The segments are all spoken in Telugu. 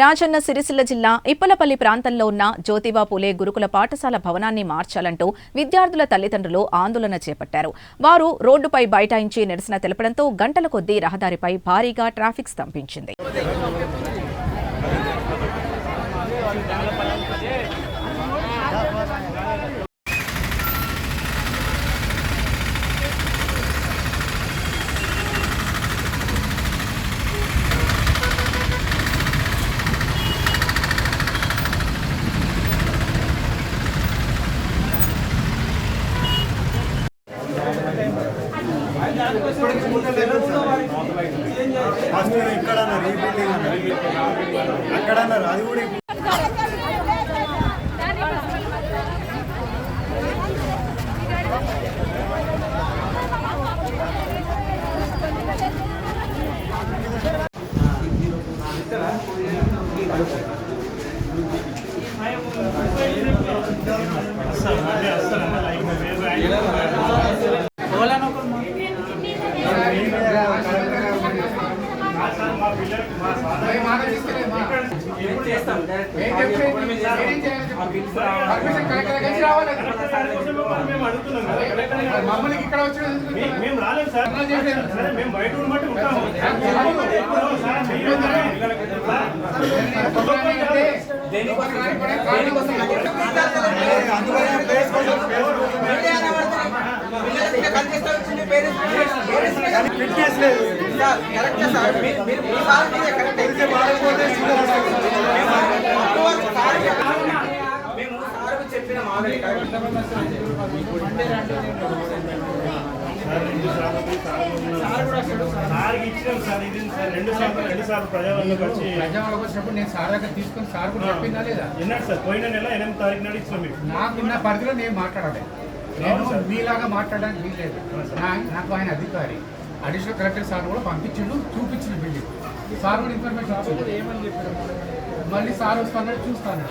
రాజన్న సిరిసిల్ల జిల్లా ఇప్పలపల్లి ప్రాంతంలో ఉన్న జ్యోతిబా పూలే గురుకుల పాఠశాల భవనాన్ని మార్చాలంటూ విద్యార్థుల తల్లిదండ్రులు ఆందోళన చేపట్టారు. వారు రోడ్డుపై బైఠాయించి నిరసన తెలపడంతో గంటల కొద్దీ రహదారిపై భారీగా ట్రాఫిక్ స్తంభించింది. అక్కడ అన్నారు అది కూడా మమ్మల్ని ఇక్కడ వచ్చిన మేము రాలేదు సార్ సరే మేము బయట ఉండమంటే ఉంటాము సార్ ఫిట్నెస్ లేదు సార్కి ఇచ్చినాం సార్ ఇది సార్. రెండు సార్లు రెండు సార్లు ప్రజావాళ్ళకి వచ్చి ప్రజావాళ్ళకి వచ్చినప్పుడు నేను సార్ దగ్గర తీసుకొని సార్ కూడా చెప్పిందా లేదా? విన్నాడు సార్ పోయిన నెల ఎనిమిది తారీఖు నాడు ఇచ్చినాం మీకు. నాకున్న పరిధిలో నేను మాట్లాడాలి నేను మీలాగా మాట్లాడడానికి వీల్లేదు. నా నాకు ఆయన అధికారి. అడిషనల్ కలెక్టర్ సార్ కూడా పంపించిండు చూపించిన బిల్డింగ్. సార్ కూడా ఇన్ఫర్మేషన్ ఇచ్చిండు. ఏమని చెప్పారు? మళ్ళీ సార్ వస్తానని చూస్తాను.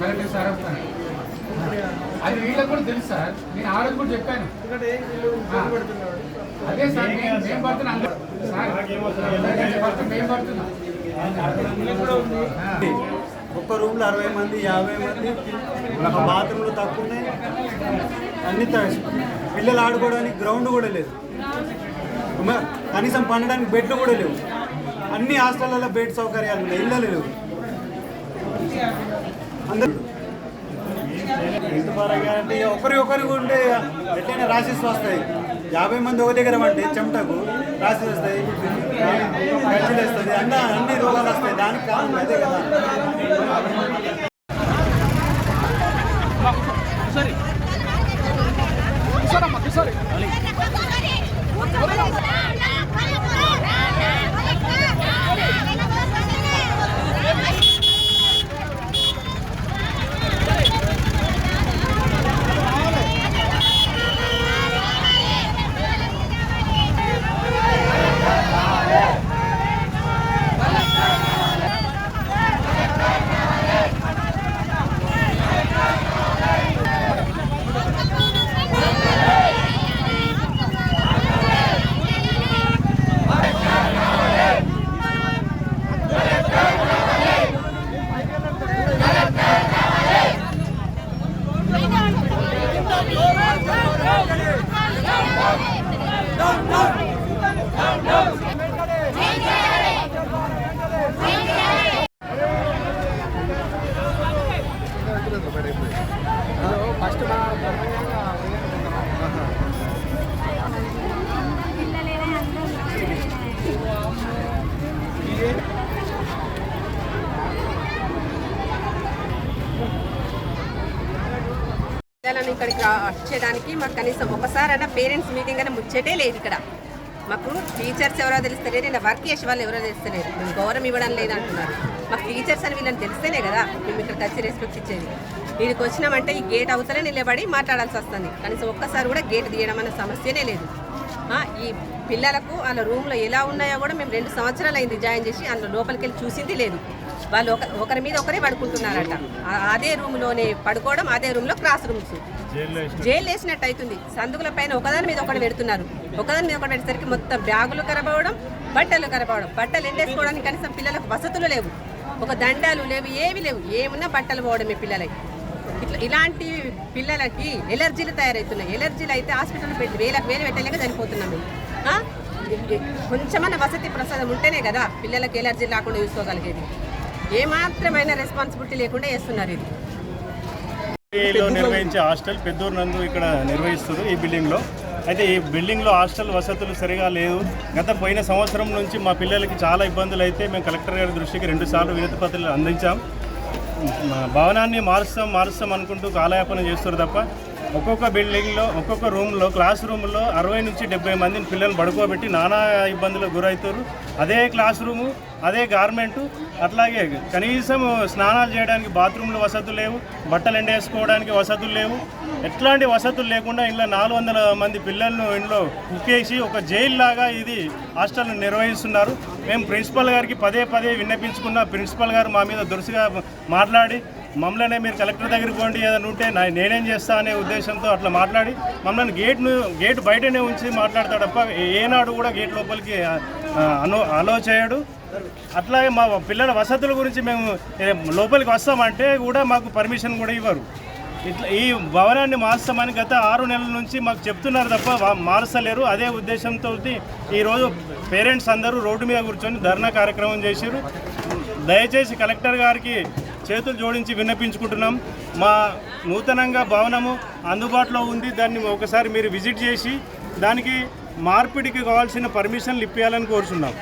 కలెక్టర్ సార్ వస్తాను. అది వీళ్ళకి కూడా తెలుసు సార్. నేను ఆ రోజు కూడా చెప్పాను. అదే సార్ మేము పడుతున్నాం. సార్ మేము పడుతున్నాం. ఒక్క రూమ్లో అరవై మంది యాభై మంది ఒక బాత్రూమ్లు తక్కువ ఉన్నాయి. అన్ని త- పిల్లలు ఆడుకోవడానికి గ్రౌండ్ కూడా లేదు. కనీసం పండడానికి బెడ్లు కూడా లేవు. అన్ని హాస్టళ్ళలో బెడ్ సౌకర్యాలు ఉన్నాయి ఇళ్ళు లేవు. అందరూ అంటే ఒకరి ఒకరికి ఉంటే ఎట్లయినా రాసిస్ వస్తాయి. యాభై మంది ఒక దగ్గర పడితే చెమటకు రాసి వస్తాయి. గజ్జలు వస్తుంది అన్న అన్ని రోగాలు వస్తాయి. దానికి కారణం అదే కదా. పిల్లలను ఇక్కడికి రా- వచ్చేదానికి మాకు కనీసం ఒకసారైనా పేరెంట్స్ మీటింగ్ అయినా ముచ్చటే లేదు ఇక్కడ. మాకు టీచర్స్ ఎవరో తెలుస్తలేరు ఇలా వర్క్ చేసే వాళ్ళు ఎవరో తెలుస్తలేరు. మేము గౌరవం ఇవ్వడం లేదంటున్నారు. మాకు టీచర్స్ అని వీళ్ళని తెలిస్తేనే కదా మేము ఇక్కడికి వచ్చి రెస్పెక్ట్ ఇచ్చేది. వీడికి వచ్చినామంటే ఈ గేట్ అవతలే నిలబడి మాట్లాడాల్సి వస్తుంది. కనీసం ఒక్కసారి కూడా గేట్ తీయడం అనే సమస్యనే లేదు. ఈ పిల్లలకు వాళ్ళ రూమ్లో ఎలా ఉన్నాయో కూడా మేము రెండు సంవత్సరాలు అయింది జాయిన్ చేసి అందులో లోపలికి వెళ్ళి చూసింది లేదు. వాళ్ళు ఒక ఒకరి మీద ఒకరే పడుకుంటున్నారట. అదే రూమ్లోనే పడుకోవడం అదే రూమ్లో క్రాస్ రూమ్స్. జైలు వేసినట్టు. అవుతుంది. సందుకుల పైన ఒకదాని మీద ఒకటి పెడుతున్నారు. ఒకదాని మీద ఒకటి పెట్టేసరికి మొత్తం బ్యాగులు ఖరాబ్ అవ్వడం బట్టలు ఖరాబ్ అవ్వడం. బట్టలు ఎండేసుకోవడానికి కనీసం పిల్లలకు వసతులు లేవు. ఒక దండాలు లేవు ఏవి లేవు. ఏమున్నా బట్టలు పోవడమే పిల్లలకి. ఇట్లా ఇలాంటి పిల్లలకి ఎలర్జీలు తయారవుతున్నాయి. ఎలర్జీలు అయితే హాస్పిటల్ పెట్టి వేలకు వేలు పెట్టలేక చనిపోతున్నాం? కొంచెమన్నా వసతి ప్రసాదం ఉంటేనే కదా పిల్లలకి ఎలర్జీ లేకుండా చూసుకోగలిగేది. ఏమాత్రమైన రెస్పాన్సిబిలిటీ లేకుండా చేస్తున్నారు ఇది. నిర్వహించే హాస్టల్ పెద్దూరు నందు ఇక్కడ నిర్వహిస్తుంది ఈ బిల్డింగ్లో అయితే ఈ బిల్డింగ్లో హాస్టల్ వసతులు సరిగా లేవు. గత పోయిన సంవత్సరం నుంచి మా పిల్లలకి చాలా ఇబ్బందులు అయితే మేము కలెక్టర్ గారి దృష్టికి రెండుసార్లు వినతి పత్రాలు అందించాం. మా భవనాన్ని మారుస్తాం మారుస్తాం అనుకుంటూ కాలయాపన చేస్తారు తప్ప ఒక్కొక్క బిల్డింగ్లో ఒక్కొక్క రూమ్లో క్లాస్ రూమ్లో అరవై నుంచి డెబ్బై మందిని పిల్లలు పడుకోబెట్టి నానా ఇబ్బందులకు గురవుతారు అదే క్లాస్ రూము అదే గార్మెంటు అట్లాగే కనీసం స్నానాలు చేయడానికి బాత్రూమ్లు వసతులు లేవు బట్టలు ఎండేసుకోవడానికి వసతులు లేవు. ఎట్లాంటి వసతులు లేకుండా ఇంట్లో నాలుగు వందల మంది పిల్లలను ఇంట్లో కుక్కేసి ఒక జైల్లాగా ఇది హాస్టల్ను నిర్వహిస్తున్నారు. మేము ప్రిన్సిపల్ గారికి పదే పదే విన్నపించుకున్న ప్రిన్సిపల్ గారు మా మీద దురుసుగా మాట్లాడి మమ్మల్ని మీరు కలెక్టర్ దగ్గరికి పోండి ఏదైనా ఉంటే నేనేం చేస్తా అనే ఉద్దేశంతో అట్లా మాట్లాడి మమ్మల్ని గేట్ను గేట్ బయటనే ఉంచి మాట్లాడతాడు తప్ప ఏనాడు కూడా గేట్ లోపలికి అనో అలో చేయడు. అట్లాగే మా పిల్లల వసతుల గురించి మేము లోపలికి వస్తామంటే కూడా మాకు పర్మిషన్ కూడా ఇవ్వరు. ఇట్లా ఈ భవనాన్ని మార్చమని గత ఆరు నెలల నుంచి మాకు చెప్తున్నారు తప్ప మార్చలేరు అదే ఉద్దేశంతో ఈరోజు పేరెంట్స్ అందరూ రోడ్డు మీద కూర్చొని ధర్నా కార్యక్రమం చేశారు దయచేసి కలెక్టర్ గారికి చేతులు జోడించి విన్నపించుకుంటున్నాం. మా నూతనంగా భవనము అందుబాటులో ఉంది. దాన్ని ఒకసారి మీరు విజిట్ చేసి దానికి మార్పిడికి కావాల్సిన పర్మిషన్లు ఇప్పించాలని కోరుచున్నాం.